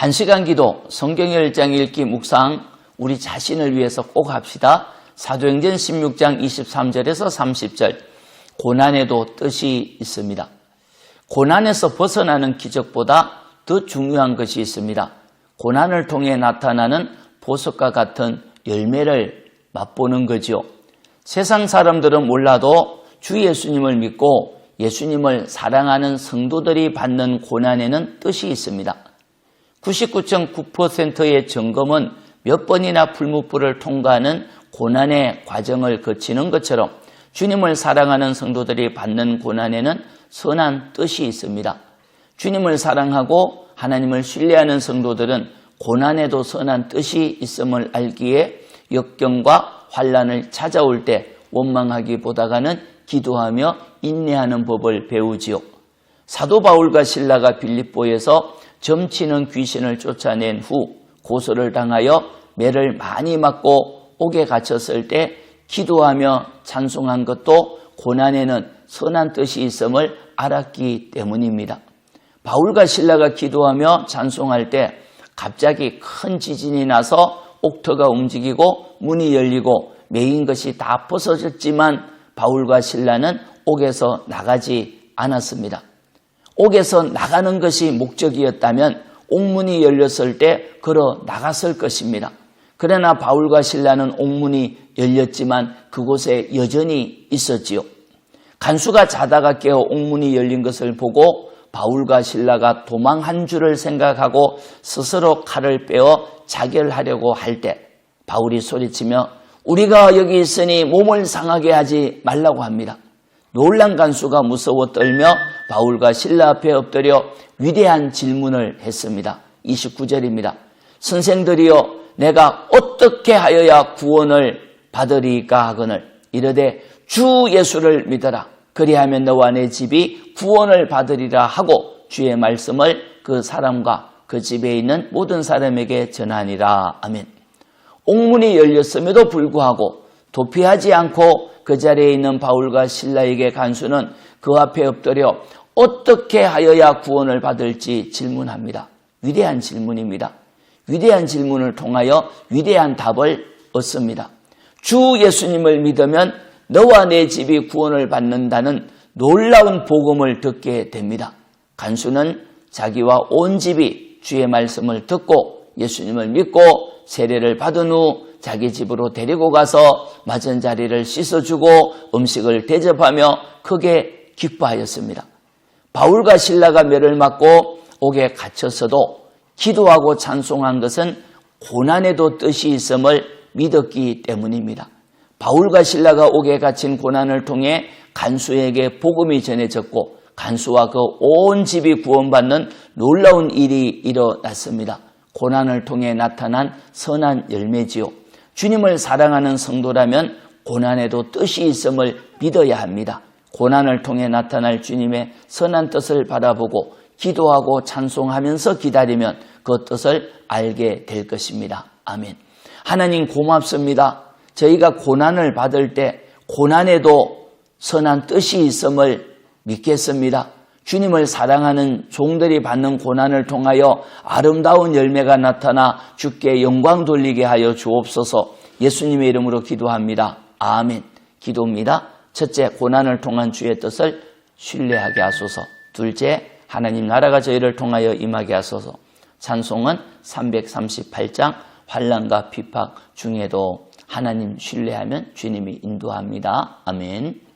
한 시간 기도, 성경 열장 읽기 묵상, 우리 자신을 위해서 꼭 합시다. 사도행전 16장 23절에서 30절. 고난에도 뜻이 있습니다. 고난에서 벗어나는 기적보다 더 중요한 것이 있습니다. 고난을 통해 나타나는 보석과 같은 열매를 맛보는 거죠. 세상 사람들은 몰라도 주 예수님을 믿고 예수님을 사랑하는 성도들이 받는 고난에는 뜻이 있습니다. 99.9%의 점검은 몇 번이나 풀무불을 통과하는 고난의 과정을 거치는 것처럼 주님을 사랑하는 성도들이 받는 고난에는 선한 뜻이 있습니다. 주님을 사랑하고 하나님을 신뢰하는 성도들은 고난에도 선한 뜻이 있음을 알기에 역경과 환란을 찾아올 때 원망하기보다가는 기도하며 인내하는 법을 배우지요. 사도 바울과 신라가 빌립보에서 점치는 귀신을 쫓아낸 후 고소를 당하여 매를 많이 맞고 옥에 갇혔을 때 기도하며 찬송한 것도 고난에는 선한 뜻이 있음을 알았기 때문입니다. 바울과 신라가 기도하며 찬송할 때 갑자기 큰 지진이 나서 옥터가 움직이고 문이 열리고 메인 것이 다 벗어졌지만 바울과 신라는 옥에서 나가지 않았습니다. 옥에서 나가는 것이 목적이었다면 옥문이 열렸을 때 걸어 나갔을 것입니다. 그러나 바울과 신라는 옥문이 열렸지만 그곳에 여전히 있었지요. 간수가 자다가 깨어 옥문이 열린 것을 보고 바울과 신라가 도망한 줄을 생각하고 스스로 칼을 빼어 자결하려고 할 때 바울이 소리치며 우리가 여기 있으니 몸을 상하게 하지 말라고 합니다. 놀란 간수가 무서워 떨며 바울과 신라 앞에 엎드려 위대한 질문을 했습니다. 29절입니다. 선생들이여 내가 어떻게 하여야 구원을 받으리까 하거늘 이르되 주 예수를 믿어라. 그리하면 너와 내 집이 구원을 받으리라 하고 주의 말씀을 그 사람과 그 집에 있는 모든 사람에게 전하니라. 아멘. 옥문이 열렸음에도 불구하고 도피하지 않고 그 자리에 있는 바울과 신라에게 간수는 그 앞에 엎드려 어떻게 하여야 구원을 받을지 질문합니다. 위대한 질문입니다. 위대한 질문을 통하여 위대한 답을 얻습니다. 주 예수님을 믿으면 너와 내 집이 구원을 받는다는 놀라운 복음을 듣게 됩니다. 간수는 자기와 온 집이 주의 말씀을 듣고 예수님을 믿고 세례를 받은 후 자기 집으로 데리고 가서 맞은 자리를 씻어주고 음식을 대접하며 크게 기뻐하였습니다. 바울과 신라가 매를 맞고 옥에 갇혔어도 기도하고 찬송한 것은 고난에도 뜻이 있음을 믿었기 때문입니다. 바울과 신라가 옥에 갇힌 고난을 통해 간수에게 복음이 전해졌고 간수와 그 온 집이 구원받는 놀라운 일이 일어났습니다. 고난을 통해 나타난 선한 열매지요. 주님을 사랑하는 성도라면 고난에도 뜻이 있음을 믿어야 합니다. 고난을 통해 나타날 주님의 선한 뜻을 바라보고 기도하고 찬송하면서 기다리면 그 뜻을 알게 될 것입니다. 아멘. 하나님 고맙습니다. 저희가 고난을 받을 때 고난에도 선한 뜻이 있음을 믿겠습니다. 주님을 사랑하는 종들이 받는 고난을 통하여 아름다운 열매가 나타나 주께 영광 돌리게 하여 주옵소서 예수님의 이름으로 기도합니다. 아멘. 기도입니다. 첫째, 고난을 통한 주의 뜻을 신뢰하게 하소서. 둘째, 하나님 나라가 저희를 통하여 임하게 하소서. 찬송은 338장 환란과 비팍 중에도 하나님 신뢰하면 주님이 인도합니다. 아멘.